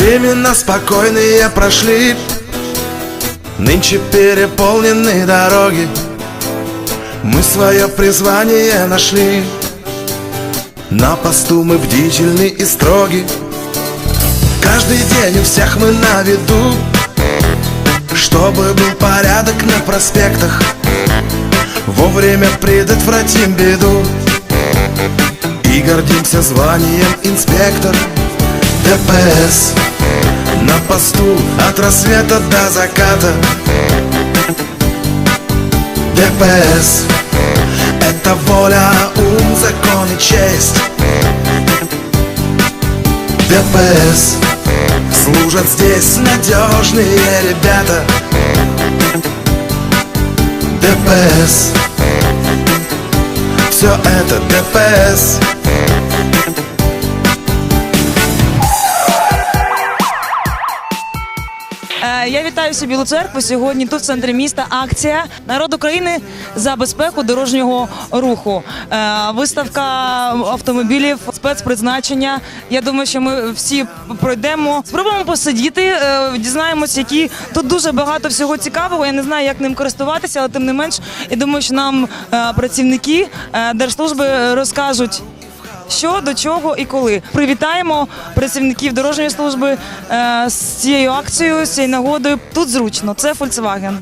Временно спокойные прошли. Нынче переполнены дороги. Мы свое призвание нашли. На посту мы бдительны и строги. Каждый день у всех мы на виду. Чтобы был порядок на проспектах. Вовремя предотвратим беду. И гордимся званием инспектор ДПС На посту от рассвета до заката. ДПС Это воля, ум, закон и честь. ДПС Служат здесь надежные ребята. ДПС Все это ДПС вітаю Білу церкву. Сьогодні тут в центрі міста акція Народ України за безпеку дорожнього руху. Е, Виставка автомобілів спецпризначення. Я думаю, що ми всі пройдемо. Спробуємо посидіти, е, дізнаємося, які тут дуже багато всього цікавого. Я не знаю, як ним користуватися, але тим не менш, я думаю, що нам е, працівники держслужби розкажуть. Що до чого і коли привітаємо працівників дорожньої служби е, з цією акцією, з цією нагодою. Тут зручно. Це Volkswagen.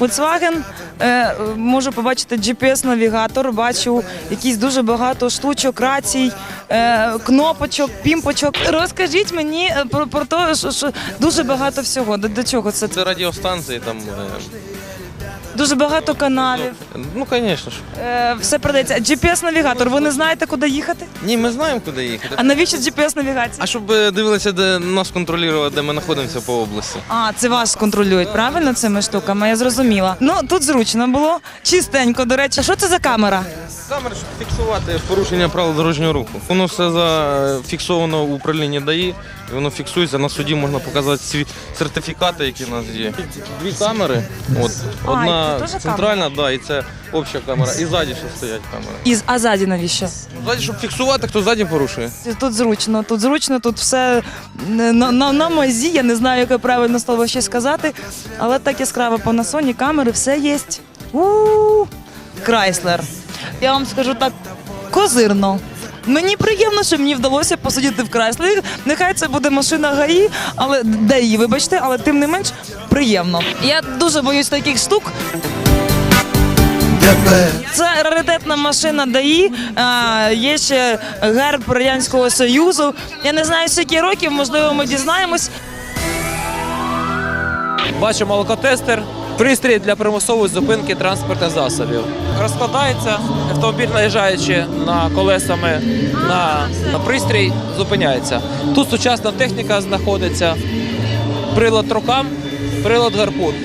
Volkswagen е, можу побачити GPS-навігатор. Бачу якісь дуже багато штучок, рацій, е, кнопочок, пімпочок. Розкажіть мені про, про те, що, що дуже багато всього. До, до чого це? Це радіостанції там. Дуже багато каналів. Ну, звісно ж. Е, все продається. GPS-навігатор. Ви не знаєте, куди їхати? Ні, ми знаємо, куди їхати. А навіщо GPS-навігація? А щоб е, дивилися, де нас контролювали, де ми знаходимося по області. А, це вас контролюють, правильно цими штуками? Я зрозуміла. Ну тут зручно було, чистенько. До речі, що це за камера? Камера, щоб фіксувати порушення правил дорожнього руху. Воно все зафіксовано в управлінні ДАІ, і воно фіксується. На суді можна показати ці сертифікати, які в нас є. Дві камери. От. Одна теж центральна, да, і це обща камера. І ззаді ще стоять камери. І а ззаді навіщо? Ззаді, щоб фіксувати, хто ззаді порушує. Тут зручно, тут зручно, тут все на, на, на мазі. Я не знаю, яке правильне слово ще сказати, але так яскраво Panasonic, камери, все є. у Крайслер. Я вам скажу так, козирно. Мені приємно, що мені вдалося посидіти в Крайслері. Нехай це буде машина ГАІ, але де її, вибачте, але тим не менш приємно. Я дуже боюсь таких штук. Це раритетна машина ДАІ. А, є ще герб Радянського Союзу. Я не знаю, скільки років, можливо, ми дізнаємось. Бачимо алкотестер, пристрій для примусової зупинки транспортних засобів. Розкладається, автомобіль наїжджаючи на колесами на, на пристрій, зупиняється. Тут сучасна техніка знаходиться, прилад рукам, прилад гарпун е,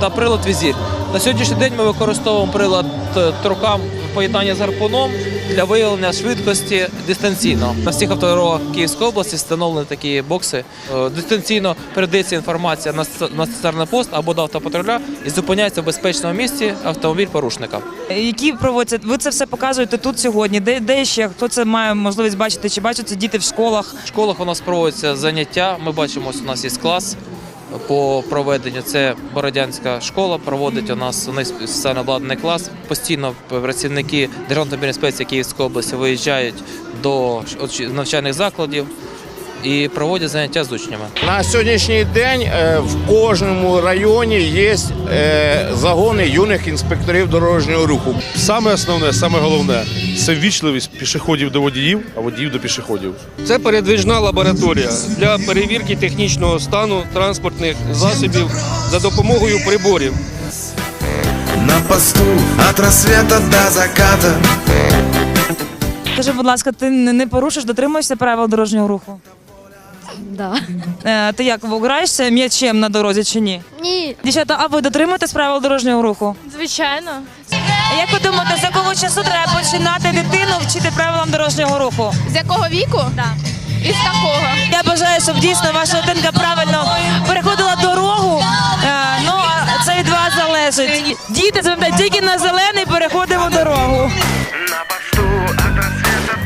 та прилад візір. На сьогоднішній день ми використовуємо прилад е, трукам в поєднанні з гарпуном для виявлення швидкості дистанційно. На всіх автодорогах Київської області встановлені такі бокси. Е, Дистанційно передається інформація на ст- стаціонарний пост або до автопатруля і зупиняється в безпечному місці автомобіль порушника. Які проводяться? Ви це все показуєте тут сьогодні. Де, де ще хто це має можливість бачити? Чи бачать це діти в школах? В школах у нас проводяться заняття. Ми бачимо, ось у нас є клас по проведенню. Це Бородянська школа проводить у нас у них клас. Постійно працівники Державної інспекції Київської області виїжджають до навчальних закладів і проводять заняття з учнями. На сьогоднішній день е, в кожному районі є е, загони юних інспекторів дорожнього руху. Саме основне, саме головне це ввічливість пішоходів до водіїв, а водіїв до пішоходів. Це передвижна лабораторія для перевірки технічного стану транспортних засобів за допомогою приборів. На посту от рассвета до заката Скажи, будь ласка, ти не не порушиш, дотримуєшся правил дорожнього руху? Да. Е, ти як граєшся м'ячем на дорозі чи ні? Ні, Дівчата, а ви дотримуєтесь правил дорожнього руху? звичайно. Як ви думаєте, з якого часу треба починати дитину вчити правилам дорожнього руху? З якого віку? Так. Із такого. Я бажаю, щоб дійсно ваша дитинка правильно переходила дорогу. Е, ну а це від вас залежить. Діти запам'ятайте, тільки на зелений переходимо дорогу.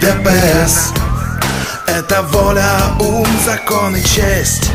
ДПС Это воля, ум, закон и честь